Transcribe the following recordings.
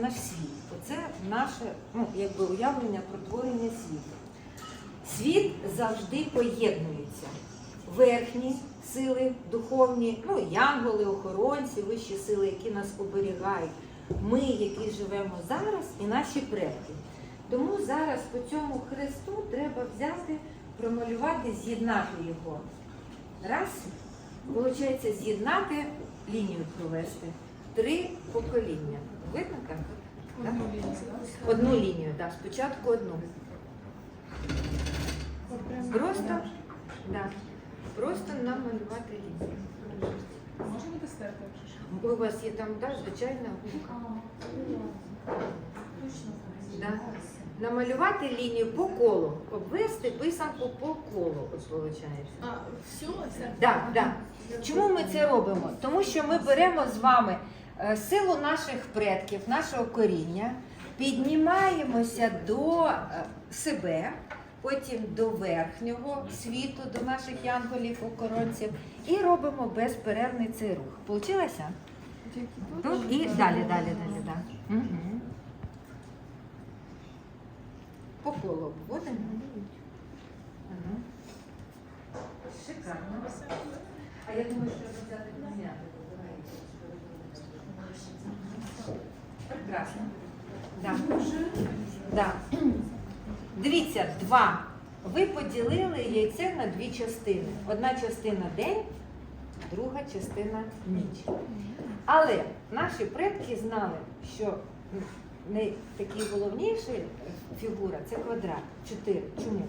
наш світ. Оце наше ну, якби уявлення про творення світу. Світ завжди поєднується. Верхні сили, духовні, ну, янголи, охоронці, вищі сили, які нас оберігають. Ми, які живемо зараз, і наші предки. Тому зараз по цьому хресту треба взяти, промалювати, з'єднати його. Раз, виходить, з'єднати лінію провести. Три покоління. Видно так? Так? Одну лінію, так, спочатку одну. Просто, да, просто намалювати лінію. Можна буде стерти? У вас є там, да, звичайна губка. Да. Намалювати лінію по колу, обвести писанку по колу, от виходить. А, все, це? Да, да. Чому ми це робимо? Тому що ми беремо з вами силу наших предків, нашого коріння, піднімаємося до е, себе, потім до верхнього світу, до наших янголів, охоронців, і робимо безперервний цей рух. Получилося? Тут і далі, далі, далі. Да. Угу. По колу обводимо. Шикарно. А я думаю, що взяти поміняти. Прекрасно. Да. Дивіться, два. Ви поділили яйце на дві частини. Одна частина день, друга частина ніч. Але наші предки знали, що найголовніша фігура це квадрат. Чотири. Чому?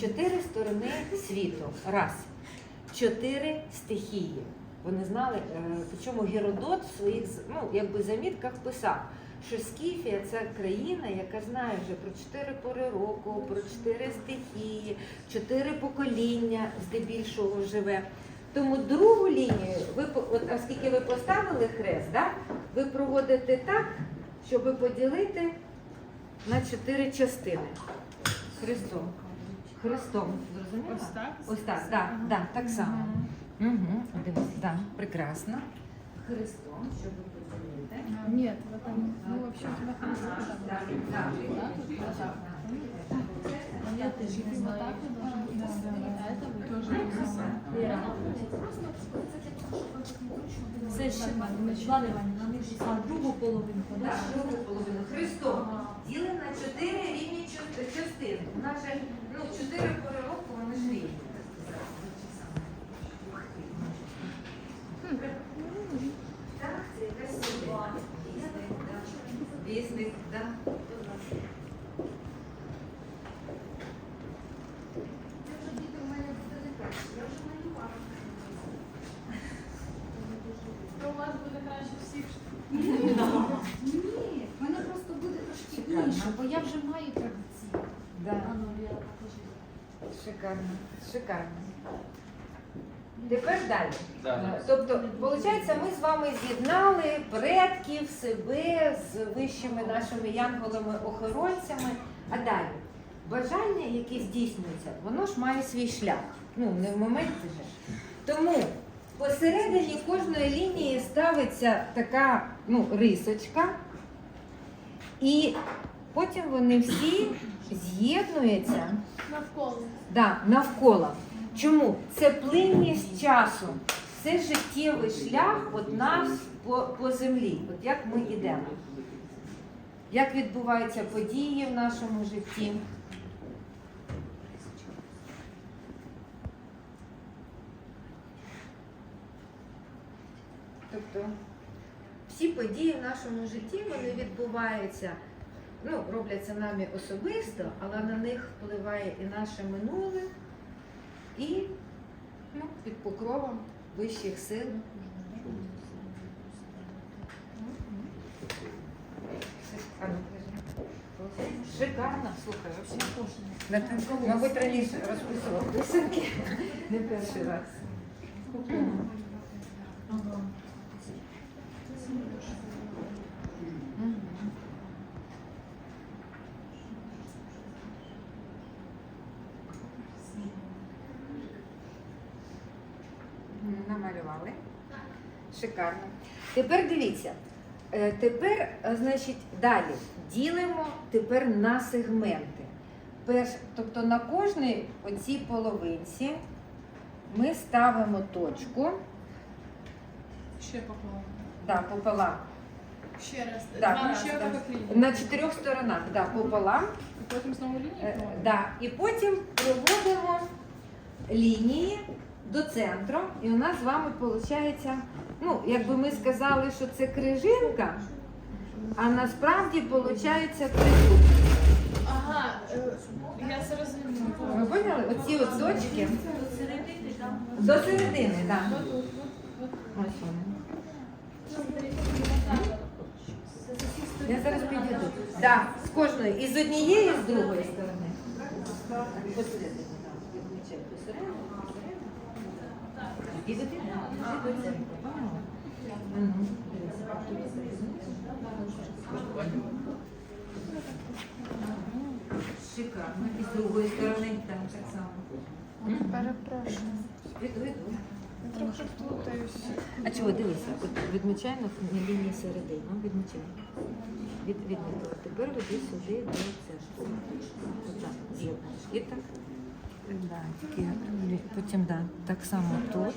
Чотири сторони світу. Раз. Чотири стихії. Вони знали, е, причому Геродот в своїх ну, якби замітках писав, що Скіфія це країна, яка знає вже про чотири пори року, про чотири стихії, чотири покоління здебільшого живе. Тому другу лінію, ви от, оскільки ви поставили хрест, да, ви проводите так, щоб поділити на чотири частини. Хрестом. Хрестом. Зрозуміло? Ось так? Ось так, да, да, так само. Угу. Дивись, да, прекрасно. Хрестом, щоб ви поділити. Нет, в этом, ну вообще у тебя хорошо. Так, так, так. Нет, ты же вот так вот должен быть. А это вы тоже Це ще Влада Іванівна, а другу половинку, Так, так? другу половину. Христом ділимо на чотири рівні чо- частини. У нас же ну, чотири пори року, вони ж рівні. Інше, бо я вже маю традицію. Да. А ну, я. Шикарно, шикарно. Тепер далі. Да. Тобто, виходить, ми з вами з'єднали предків, себе з вищими нашими янголами-охоронцями. А далі, бажання, яке здійснюється, воно ж має свій шлях. Ну, не в моменті же. Тому посередині кожної лінії ставиться така ну, рисочка, і потім вони всі з'єднуються. Навколо. Да, навколо. Чому? Це плинність часу, це життєвий шлях от нас по, по землі, от як ми йдемо. Як відбуваються події в нашому житті. Тобто всі події в нашому житті вони відбуваються, ну, робляться нами особисто, але на них впливає і наше минуле, і ну, під покровом вищих сил. Шикарно, слухай, взагалі. Мабуть, раніше розписував писанки, не перший раз. Намалювали. Шикарно. Тепер дивіться. Е, Тепер, е, значить, далі ділимо тепер на сегменти. Перш, тобто на кожній оцій половинці ми ставимо точку Ще пополам. да, пополам. Ще раз. Так. Два рази. Ще так лінію. На чотирьох сторонах, да, пополам. І потім знову лінію? Е, да. І потім проводимо лінії до центру, і у нас з вами виходить, ну, якби ми сказали, що це крижинка, а насправді виходить трикутник. Ага, е, я зрозуміла. Ви поняли? Оці от точки до середини, так. От. Ось вони. Я зараз підійду. Да, з кожної. І з однієї, і з другої сторони. Так, посередині, так. Відмічай посередині, посередині. Підійди, да, до центру. Шикарно. І з другої сторони там так само. Перепрошую. Трохи. А чого дивися? От відмічай на, лінії середини. Ну, відмічай. Від, відмітила. Тепер веди сюди до центру. Отак, з'єднуєш. І так. Да, тільки лі- потім да, так само тут.